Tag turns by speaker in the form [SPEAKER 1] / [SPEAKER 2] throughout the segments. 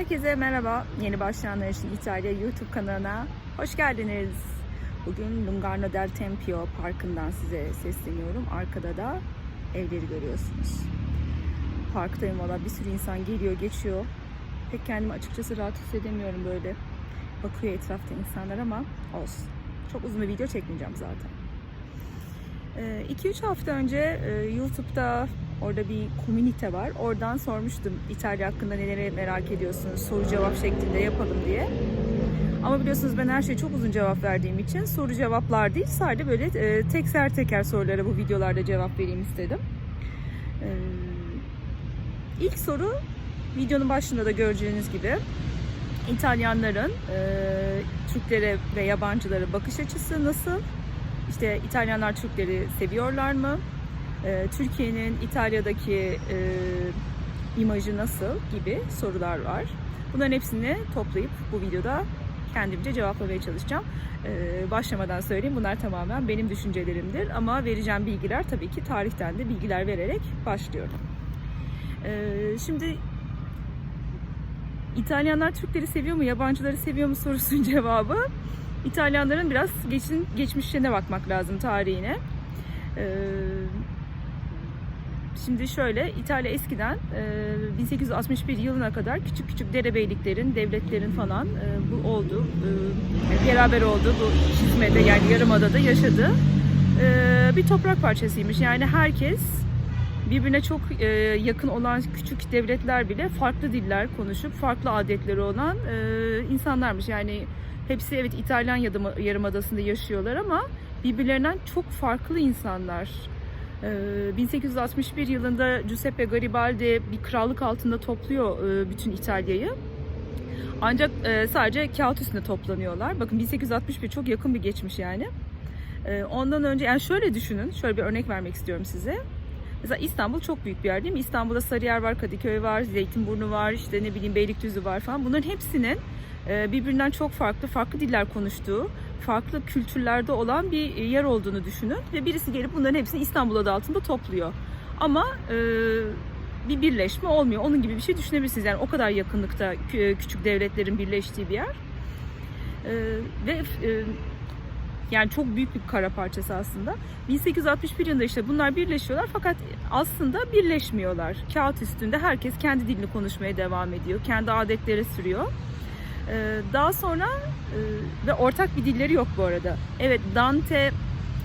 [SPEAKER 1] Herkese merhaba. Yeni başlayanlar için İtalya YouTube kanalına hoş geldiniz. Bugün Lungarno del Tempio Parkı'ndan size sesleniyorum. Arkada da evleri görüyorsunuz. Parktayım valla bir sürü insan geliyor geçiyor. Pek kendimi açıkçası rahat hissedemiyorum böyle. Bakıyor etrafta insanlar ama olsun. Çok uzun bir video çekmeyeceğim zaten. 2-3 hafta önce e, YouTube'da orada bir komünite var. Oradan sormuştum İtalya hakkında neleri merak ediyorsunuz soru cevap şeklinde yapalım diye. Ama biliyorsunuz ben her şeye çok uzun cevap verdiğim için soru cevaplar değil sadece böyle e, teker teker sorulara bu videolarda cevap vereyim istedim. E, İlk soru videonun başında da göreceğiniz gibi İtalyanların e, Türklere ve yabancılara bakış açısı nasıl? İşte İtalyanlar Türkleri seviyorlar mı? Ee, Türkiye'nin İtalya'daki e, imajı nasıl gibi sorular var. Bunların hepsini toplayıp bu videoda kendimce cevaplamaya çalışacağım. Ee, başlamadan söyleyeyim bunlar tamamen benim düşüncelerimdir ama vereceğim bilgiler tabii ki tarihten de bilgiler vererek başlıyorum. Ee, şimdi İtalyanlar Türkleri seviyor mu, yabancıları seviyor mu sorusunun cevabı İtalyanların biraz geçin, geçmişine bakmak lazım tarihine. Ee, şimdi şöyle İtalya eskiden e, 1861 yılına kadar küçük küçük derebeyliklerin, devletlerin falan e, bu oldu. E, beraber oldu bu hizmede yani yarımadada yaşadı. E, bir toprak parçasıymış. Yani herkes birbirine çok e, yakın olan küçük devletler bile farklı diller konuşup farklı adetleri olan e, insanlarmış. Yani hepsi evet İtalyan yarımadasında yaşıyorlar ama birbirlerinden çok farklı insanlar. E, 1861 yılında Giuseppe Garibaldi bir krallık altında topluyor e, bütün İtalya'yı. Ancak e, sadece kağıt üstünde toplanıyorlar. Bakın 1861 çok yakın bir geçmiş yani. E, ondan önce yani şöyle düşünün, şöyle bir örnek vermek istiyorum size. Mesela İstanbul çok büyük bir yer değil mi? İstanbul'da Sarıyer var, Kadıköy var, Zeytinburnu var, işte ne bileyim Beylikdüzü var falan. Bunların hepsinin e, birbirinden çok farklı, farklı diller konuştuğu, farklı kültürlerde olan bir yer olduğunu düşünün. Ve birisi gelip bunların hepsini İstanbul adı altında topluyor. Ama e, bir birleşme olmuyor. Onun gibi bir şey düşünebilirsiniz. Yani o kadar yakınlıkta küçük devletlerin birleştiği bir yer. E, ve yani çok büyük bir kara parçası aslında. 1861 yılında işte bunlar birleşiyorlar fakat aslında birleşmiyorlar. Kağıt üstünde herkes kendi dilini konuşmaya devam ediyor. Kendi adetleri sürüyor. Ee, daha sonra e, ve ortak bir dilleri yok bu arada. Evet Dante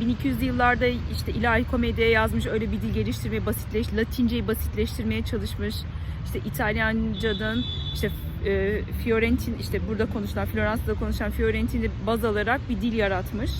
[SPEAKER 1] 1200'lü yıllarda işte ilahi komediye yazmış öyle bir dil geliştirmeye basitleş, Latinceyi basitleştirmeye çalışmış. İşte İtalyancadan işte e, Fiorentin işte burada konuşulan Floransa'da konuşan Fiorentin'i baz alarak bir dil yaratmış.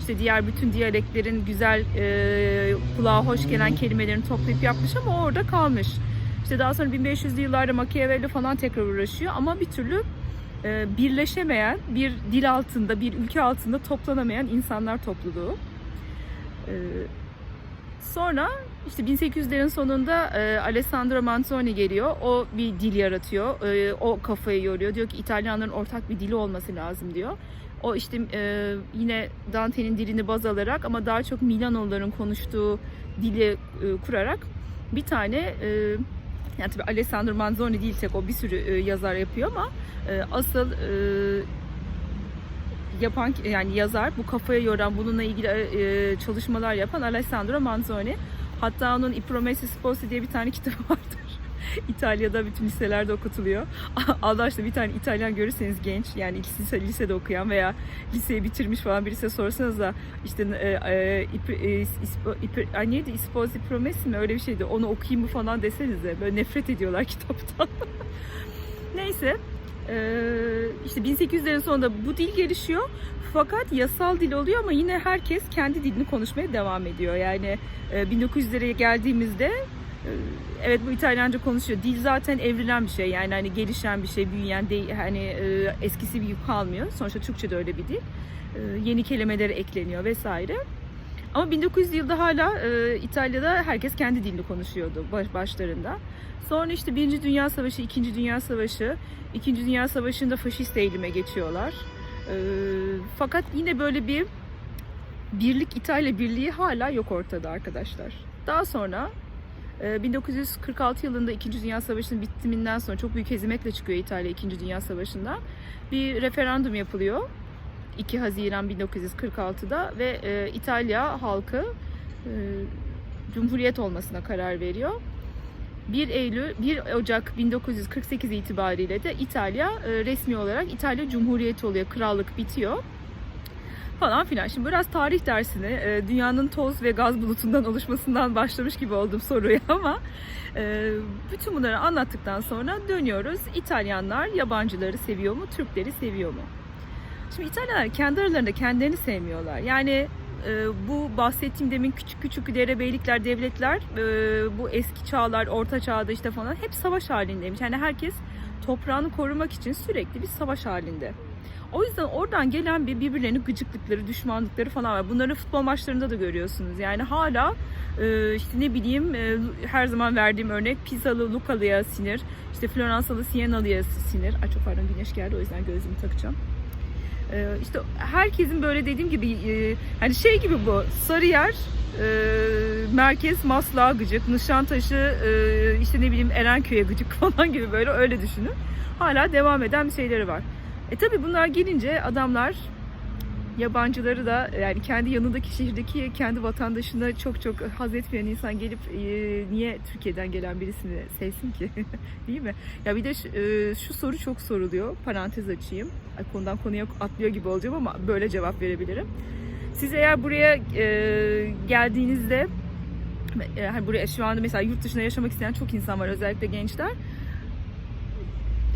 [SPEAKER 1] İşte diğer bütün diyaleklerin güzel e, kulağa hoş gelen kelimelerini toplayıp yapmış ama orada kalmış. İşte daha sonra 1500'lü yıllarda Machiavelli falan tekrar uğraşıyor ama bir türlü birleşemeyen, bir dil altında, bir ülke altında toplanamayan insanlar topluluğu. E, sonra işte 1800'lerin sonunda e, Alessandro Manzoni geliyor. O bir dil yaratıyor. E, o kafayı yoruyor. Diyor ki İtalyanların ortak bir dili olması lazım diyor. O işte e, yine Dante'nin dilini baz alarak ama daha çok Milanoların konuştuğu dili e, kurarak bir tane e, yani tabii Alessandro Manzoni değil tek o bir sürü e, yazar yapıyor ama e, asıl e, yapan yani yazar bu kafaya yoran bununla ilgili çalışmalar yapan Alessandro Manzoni. Hatta onun I Promessi Sposi diye bir tane kitabı vardır. İtalya'da bütün liselerde okutuluyor. Aşkına bir tane İtalyan görürseniz genç yani ikisi lisede okuyan veya liseyi bitirmiş falan birisi sorsanız da işte e, e, e, ispo, e, neydi Isposi Promessi mi öyle bir şeydi onu okuyayım mı falan desenize böyle nefret ediyorlar kitaptan. Neyse işte 1800'lerin sonunda bu dil gelişiyor. Fakat yasal dil oluyor ama yine herkes kendi dilini konuşmaya devam ediyor. Yani 1900'lere geldiğimizde evet bu İtalyanca konuşuyor. Dil zaten evrilen bir şey. Yani hani gelişen bir şey, büyüyen değil. Hani eskisi bir yük kalmıyor. Sonuçta Türkçe de öyle bir dil. Yeni kelimeleri ekleniyor vesaire. Ama 1900 yılda hala İtalya'da herkes kendi dilini konuşuyordu başlarında. Sonra işte Birinci Dünya Savaşı, İkinci Dünya Savaşı, İkinci Dünya Savaşı'nda faşist eğilime geçiyorlar. E, fakat yine böyle bir birlik İtalya birliği hala yok ortada arkadaşlar. Daha sonra Ee, 1946 yılında 2. Dünya Savaşı'nın bitiminden sonra çok büyük hezimetle çıkıyor İtalya 2. Dünya Savaşı'ndan. Bir referandum yapılıyor 2 Haziran 1946'da ve e, İtalya halkı e, cumhuriyet olmasına karar veriyor. 1 Eylül 1 Ocak 1948 itibariyle de İtalya e, resmi olarak İtalya Cumhuriyeti oluyor. Krallık bitiyor falan filan. Şimdi biraz tarih dersini e, dünyanın toz ve gaz bulutundan oluşmasından başlamış gibi oldum soruya ama e, bütün bunları anlattıktan sonra dönüyoruz. İtalyanlar yabancıları seviyor mu, Türkleri seviyor mu? Şimdi İtalyanlar kendi aralarında kendilerini sevmiyorlar. Yani e, bu bahsettiğim demin küçük küçük derebeylikler, devletler e, bu eski çağlar, orta çağda işte falan hep savaş halindeymiş. Yani herkes toprağını korumak için sürekli bir savaş halinde. O yüzden oradan gelen bir birbirlerine gıcıklıkları, düşmanlıkları falan var. Bunları futbol maçlarında da görüyorsunuz. Yani hala e, işte ne bileyim e, her zaman verdiğim örnek Pisalı Lukalı'ya sinir, işte Floransalı Sienalı'ya sinir. Ay çok pardon güneş geldi o yüzden gözlüğümü takacağım. E, işte herkesin böyle dediğim gibi e, hani şey gibi bu Sarıyer e, merkez Maslak'a gıcık, Nişantaşı e, işte ne bileyim Erenköy'e gıcık falan gibi böyle öyle düşünün. Hala devam eden bir şeyleri var. E tabi bunlar gelince adamlar yabancıları da yani kendi yanındaki şehirdeki kendi vatandaşına çok çok haz etmeyen insan gelip e, niye Türkiye'den gelen birisini sevsin ki değil mi? Ya bir de şu, e, şu soru çok soruluyor parantez açayım Ay, konudan konuya atlıyor gibi olacağım ama böyle cevap verebilirim. Siz eğer buraya e, geldiğinizde e, hani buraya şu anda mesela yurt dışında yaşamak isteyen çok insan var özellikle gençler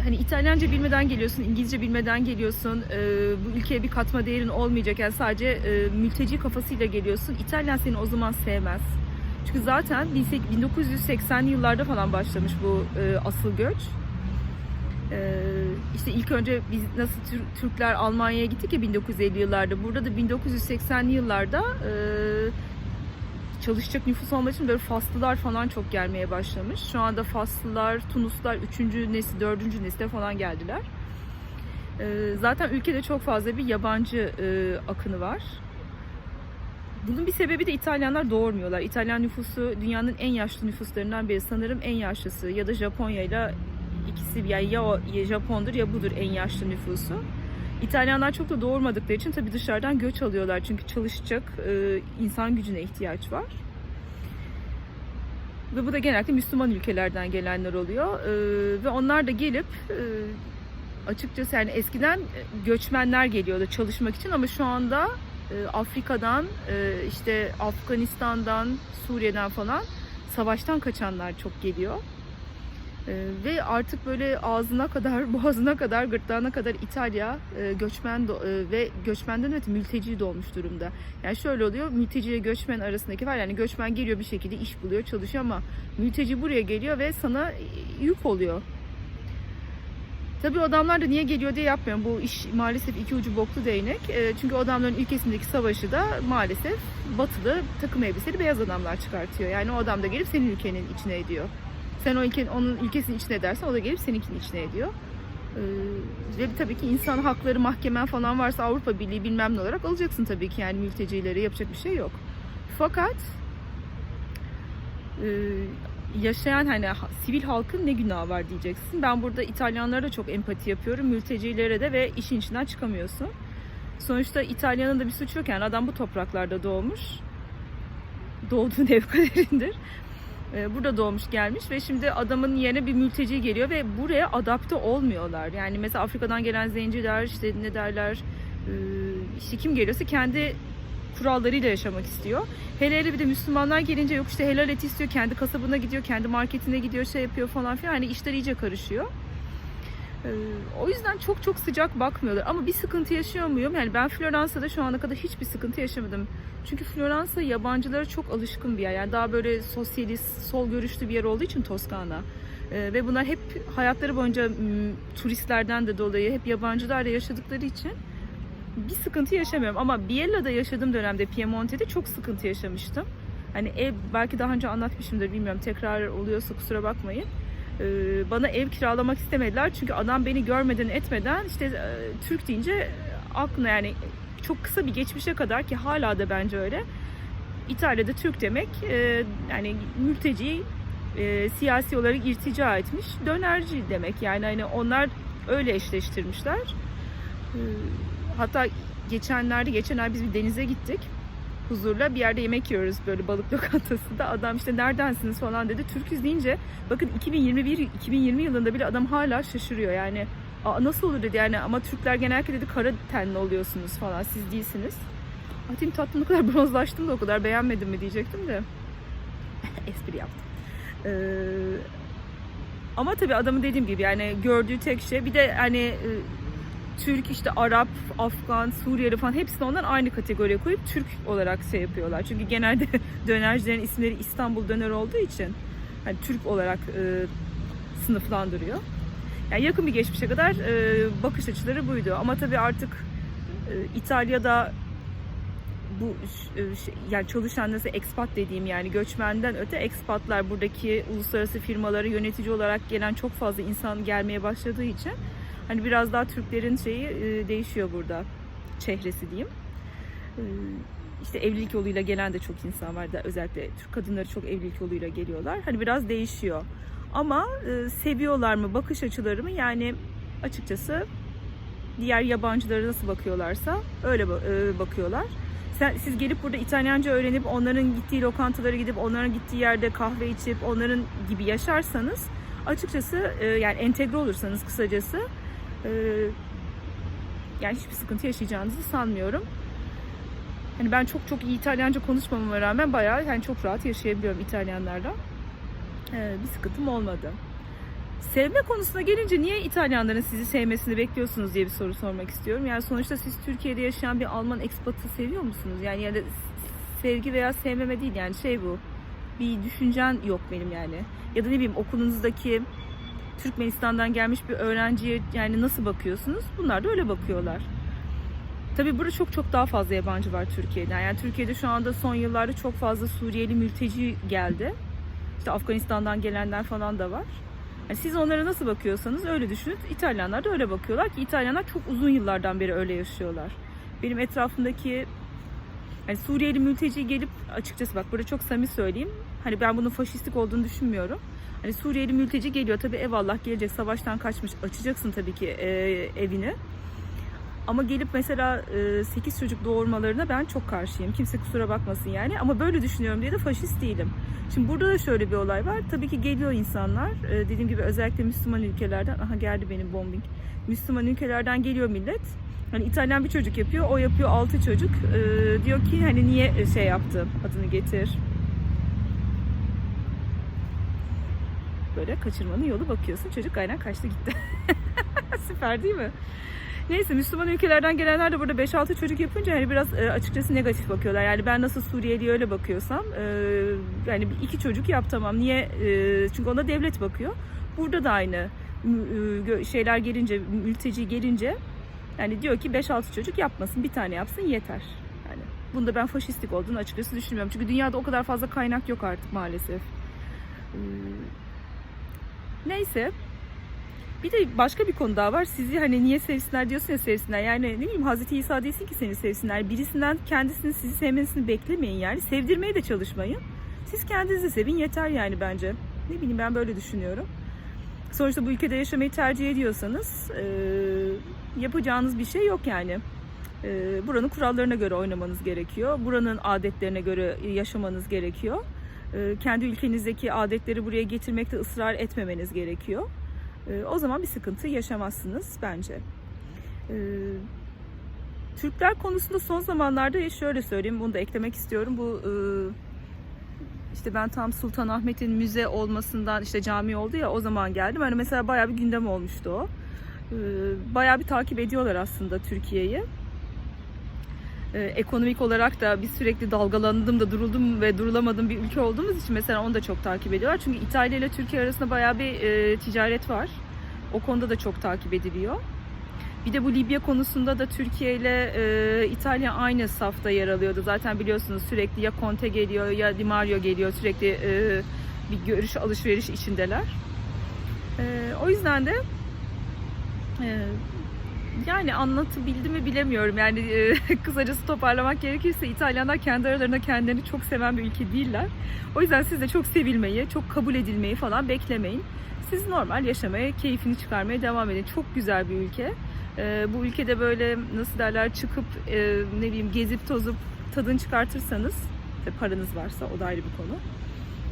[SPEAKER 1] hani İtalyanca bilmeden geliyorsun, İngilizce bilmeden geliyorsun, e, bu ülkeye bir katma değerin olmayacak yani sadece e, mülteci kafasıyla geliyorsun. İtalyan seni o zaman sevmez. Çünkü zaten 1980'li yıllarda falan başlamış bu e, asıl göç. E, işte ilk önce biz nasıl Tür- Türkler Almanya'ya gittik ya 1950 yıllarda. Burada da 1980'li yıllarda e, çalışacak nüfus olmadığı için böyle Faslılar falan çok gelmeye başlamış. Şu anda Faslılar, Tunuslar 3. nesil, 4. nesile falan geldiler. Ee, zaten ülkede çok fazla bir yabancı e, akını var. Bunun bir sebebi de İtalyanlar doğurmuyorlar. İtalyan nüfusu dünyanın en yaşlı nüfuslarından biri. Sanırım en yaşlısı ya da Japonya ile ikisi yani ya o ya Japondur ya budur en yaşlı nüfusu. İtalyanlar çok da doğurmadıkları için tabii dışarıdan göç alıyorlar. Çünkü çalışacak e, insan gücüne ihtiyaç var. Ve bu da genellikle Müslüman ülkelerden gelenler oluyor. E, ve onlar da gelip e, açıkçası yani eskiden göçmenler geliyordu çalışmak için ama şu anda e, Afrika'dan, e, işte Afganistan'dan, Suriye'den falan savaştan kaçanlar çok geliyor. Ee, ve artık böyle ağzına kadar, boğazına kadar, gırtlağına kadar İtalya e, göçmen e, ve göçmenden öte mülteci dolmuş durumda. Yani şöyle oluyor, mülteci ile göçmen arasındaki var yani göçmen geliyor bir şekilde iş buluyor, çalışıyor ama mülteci buraya geliyor ve sana yük oluyor. Tabii adamlar da niye geliyor diye yapmıyor. Bu iş maalesef iki ucu boklu değnek. E, çünkü adamların ülkesindeki savaşı da maalesef batılı takım elbiseli beyaz adamlar çıkartıyor. Yani o adam da gelip senin ülkenin içine ediyor. Sen o ülkenin, onun ülkesinin içine edersen o da gelip seninkinin içine ediyor. Ee, ve tabii ki insan hakları mahkemen falan varsa Avrupa Birliği bilmem ne olarak alacaksın tabii ki yani mültecileri yapacak bir şey yok. Fakat e, yaşayan hani ha- sivil halkın ne günahı var diyeceksin. Ben burada İtalyanlara da çok empati yapıyorum. Mültecilere de ve işin içinden çıkamıyorsun. Sonuçta İtalya'nın da bir suçu yok yani adam bu topraklarda doğmuş. Doğduğun ev kaderindir. Ee, burada doğmuş gelmiş ve şimdi adamın yerine bir mülteci geliyor ve buraya adapte olmuyorlar. Yani mesela Afrika'dan gelen zenciler işte ne derler e, işte kim geliyorsa kendi kurallarıyla yaşamak istiyor. Hele hele bir de Müslümanlar gelince yok işte helal et istiyor. Kendi kasabına gidiyor, kendi marketine gidiyor, şey yapıyor falan filan. Hani işler iyice karışıyor. Ee, O yüzden çok çok sıcak bakmıyorlar. Ama bir sıkıntı yaşıyor muyum? Yani ben Floransa'da şu ana kadar hiçbir sıkıntı yaşamadım. Çünkü Floransa yabancılara çok alışkın bir yer. Yani daha böyle sosyalist, sol görüşlü bir yer olduğu için Toskana. Ee, ve bunlar hep hayatları boyunca turistlerden de dolayı hep yabancılarla yaşadıkları için bir sıkıntı yaşamıyorum. Ama Biella'da yaşadığım dönemde Piemonte'de çok sıkıntı yaşamıştım. Hani ev belki daha önce anlatmışımdır bilmiyorum. Tekrar oluyorsa kusura bakmayın. Ee, bana ev kiralamak istemediler çünkü adam beni görmeden etmeden işte e, Türk deyince aklına yani çok kısa bir geçmişe kadar ki hala da bence öyle. İtalya'da Türk demek e, yani mülteci e, siyasi olarak irtica etmiş dönerci demek. Yani hani onlar öyle eşleştirmişler. E, hatta geçenlerde, geçen ay biz bir denize gittik. Huzurla bir yerde yemek yiyoruz böyle balık lokantasında. Adam işte neredensiniz falan dedi. Türküz deyince bakın 2021 2020 yılında bile adam hala şaşırıyor. Yani Aa, nasıl olur dedi yani ama Türkler genellikle dedi kara tenli oluyorsunuz falan siz değilsiniz. Atim tatlım kadar bronzlaştım da o kadar beğenmedim mi diyecektim de. Espri yaptım. Ee, ama tabii adamın dediğim gibi yani gördüğü tek şey bir de hani e, Türk işte Arap, Afgan, Suriyeli falan hepsini onlar aynı kategoriye koyup Türk olarak şey yapıyorlar. Çünkü genelde dönercilerin isimleri İstanbul döner olduğu için hani Türk olarak e, sınıflandırıyor. Yani yakın bir geçmişe kadar e, bakış açıları buydu. Ama tabii artık e, İtalya'da bu e, şey, yani çalışan nasıl expat dediğim yani göçmenden öte expatlar buradaki uluslararası firmalara yönetici olarak gelen çok fazla insan gelmeye başladığı için hani biraz daha Türklerin şeyi e, değişiyor burada çehresi diyeyim. E, işte evlilik yoluyla gelen de çok insan var da özellikle Türk kadınları çok evlilik yoluyla geliyorlar. Hani biraz değişiyor. Ama e, seviyorlar mı bakış açıları mı yani açıkçası diğer yabancılara nasıl bakıyorlarsa öyle e, bakıyorlar. Sen, siz gelip burada İtalyanca öğrenip onların gittiği lokantalara gidip onların gittiği yerde kahve içip onların gibi yaşarsanız açıkçası e, yani entegre olursanız kısacası yani hiçbir sıkıntı yaşayacağınızı sanmıyorum. Hani ben çok çok iyi İtalyanca konuşmamama rağmen bayağı yani çok rahat yaşayabiliyorum İtalyanlarla. Ee, bir sıkıntım olmadı. Sevme konusuna gelince niye İtalyanların sizi sevmesini bekliyorsunuz diye bir soru sormak istiyorum. Yani sonuçta siz Türkiye'de yaşayan bir Alman ekspatı seviyor musunuz? Yani ya da sevgi veya sevmeme değil yani şey bu. Bir düşüncen yok benim yani. Ya da ne bileyim okulunuzdaki Türkmenistan'dan gelmiş bir öğrenciye yani nasıl bakıyorsunuz? Bunlar da öyle bakıyorlar. Tabii burada çok çok daha fazla yabancı var Türkiye'den. Yani Türkiye'de şu anda son yıllarda çok fazla Suriyeli mülteci geldi. İşte Afganistan'dan gelenler falan da var. Yani siz onlara nasıl bakıyorsanız öyle düşünün. İtalyanlar da öyle bakıyorlar ki İtalyanlar çok uzun yıllardan beri öyle yaşıyorlar. Benim etrafımdaki yani Suriyeli mülteci gelip açıkçası bak burada çok samimi söyleyeyim. Hani ben bunun faşistik olduğunu düşünmüyorum. Hani Suriyeli mülteci geliyor tabii eyvallah gelecek savaştan kaçmış açacaksın tabii ki e, evini. Ama gelip mesela 8 çocuk doğurmalarına ben çok karşıyım. Kimse kusura bakmasın yani. Ama böyle düşünüyorum diye de faşist değilim. Şimdi burada da şöyle bir olay var. Tabii ki geliyor insanlar. E, dediğim gibi özellikle Müslüman ülkelerden. Aha geldi benim bombing. Müslüman ülkelerden geliyor millet. Hani İtalyan bir çocuk yapıyor. O yapıyor 6 çocuk. E, diyor ki hani niye şey yaptı? Adını getir. Böyle kaçırmanın yolu bakıyorsun. Çocuk aynen kaçtı gitti. Süper değil mi? Neyse Müslüman ülkelerden gelenler de burada 5-6 çocuk yapınca hani biraz e, açıkçası negatif bakıyorlar. Yani ben nasıl Suriyeli öyle bakıyorsam e, yani iki çocuk yap tamam. Niye? E, çünkü ona devlet bakıyor. Burada da aynı e, şeyler gelince, mülteci gelince yani diyor ki 5-6 çocuk yapmasın. Bir tane yapsın yeter. Yani bunda ben faşistik olduğunu açıkçası düşünmüyorum. Çünkü dünyada o kadar fazla kaynak yok artık maalesef. E, neyse. Bir de başka bir konu daha var. Sizi hani niye sevsinler diyorsun ya sevsinler. Yani ne bileyim Hazreti İsa değilsin ki seni sevsinler. Birisinden kendisini sizi sevmesini beklemeyin yani. Sevdirmeye de çalışmayın. Siz kendinizi sevin yeter yani bence. Ne bileyim ben böyle düşünüyorum. Sonuçta bu ülkede yaşamayı tercih ediyorsanız e, yapacağınız bir şey yok yani. E, buranın kurallarına göre oynamanız gerekiyor. Buranın adetlerine göre yaşamanız gerekiyor. E, kendi ülkenizdeki adetleri buraya getirmekte ısrar etmemeniz gerekiyor. E, o zaman bir sıkıntı yaşamazsınız bence. E, Türkler konusunda son zamanlarda şöyle söyleyeyim, bunu da eklemek istiyorum. Bu e, işte ben tam Sultanahmet'in müze olmasından işte cami oldu ya o zaman geldim. Hani mesela bayağı bir gündem olmuştu o. Bayağı bir takip ediyorlar aslında Türkiye'yi. E, ekonomik olarak da biz sürekli dalgalandım da duruldum ve durulamadım bir ülke olduğumuz için mesela onu da çok takip ediyorlar. Çünkü İtalya ile Türkiye arasında bayağı bir e, ticaret var. O konuda da çok takip ediliyor. Bir de bu Libya konusunda da Türkiye ile e, İtalya aynı safta yer alıyordu. Zaten biliyorsunuz sürekli ya Conte geliyor ya Di Mario geliyor. Sürekli e, bir görüş alışveriş içindeler. E, o yüzden de e, Yani anlatabildim mi bilemiyorum. Yani e, kısacası toparlamak gerekirse İtalyanlar kendi aralarında kendilerini çok seven bir ülke değiller. O yüzden siz de çok sevilmeyi, çok kabul edilmeyi falan beklemeyin. Siz normal yaşamaya, keyfini çıkarmaya devam edin. Çok güzel bir ülke. E, bu ülkede böyle nasıl derler çıkıp e, ne bileyim gezip tozup tadını çıkartırsanız ve paranız varsa o da ayrı bir konu.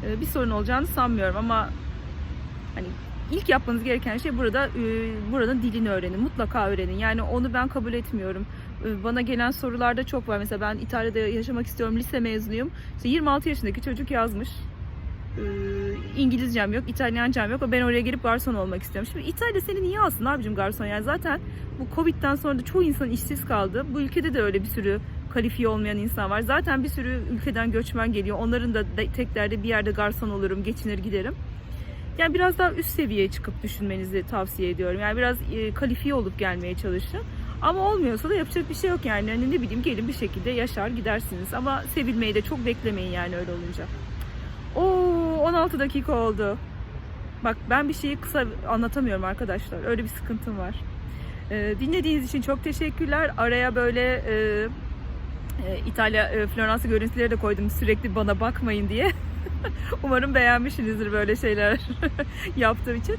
[SPEAKER 1] E, bir sorun olacağını sanmıyorum ama hani ilk yapmanız gereken şey burada e, buranın dilini öğrenin. Mutlaka öğrenin. Yani onu ben kabul etmiyorum. E, Bana gelen sorularda çok var. Mesela ben İtalya'da yaşamak istiyorum. Lise mezunuyum. İşte 26 yaşındaki çocuk yazmış. E, İngilizcem yok, İtalyancam yok. Ben oraya gelip garson olmak istiyorum. Şimdi İtalya seni niye alsın abicim garson? Yani zaten bu Covid'den sonra da çoğu insan işsiz kaldı. Bu ülkede de öyle bir sürü kalifiye olmayan insan var. Zaten bir sürü ülkeden göçmen geliyor. Onların da tek derdi bir yerde garson olurum, geçinir giderim. Yani biraz daha üst seviyeye çıkıp düşünmenizi tavsiye ediyorum. Yani biraz e, kalifiye olup gelmeye çalışın. Ama olmuyorsa da yapacak bir şey yok yani. Hani ne bileyim gelin bir şekilde yaşar gidersiniz. Ama sevilmeyi de çok beklemeyin yani öyle olunca. Oo 16 dakika oldu. Bak ben bir şeyi kısa anlatamıyorum arkadaşlar. Öyle bir sıkıntım var. Ee, dinlediğiniz için çok teşekkürler. Araya böyle e, e, İtalya e, Floransa görüntüleri de koydum sürekli bana bakmayın diye. Umarım beğenmişsinizdir böyle şeyler yaptığım için.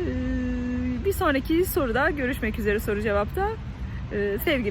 [SPEAKER 1] Ee, bir sonraki soruda görüşmek üzere soru cevapta. Ee, sevgiler.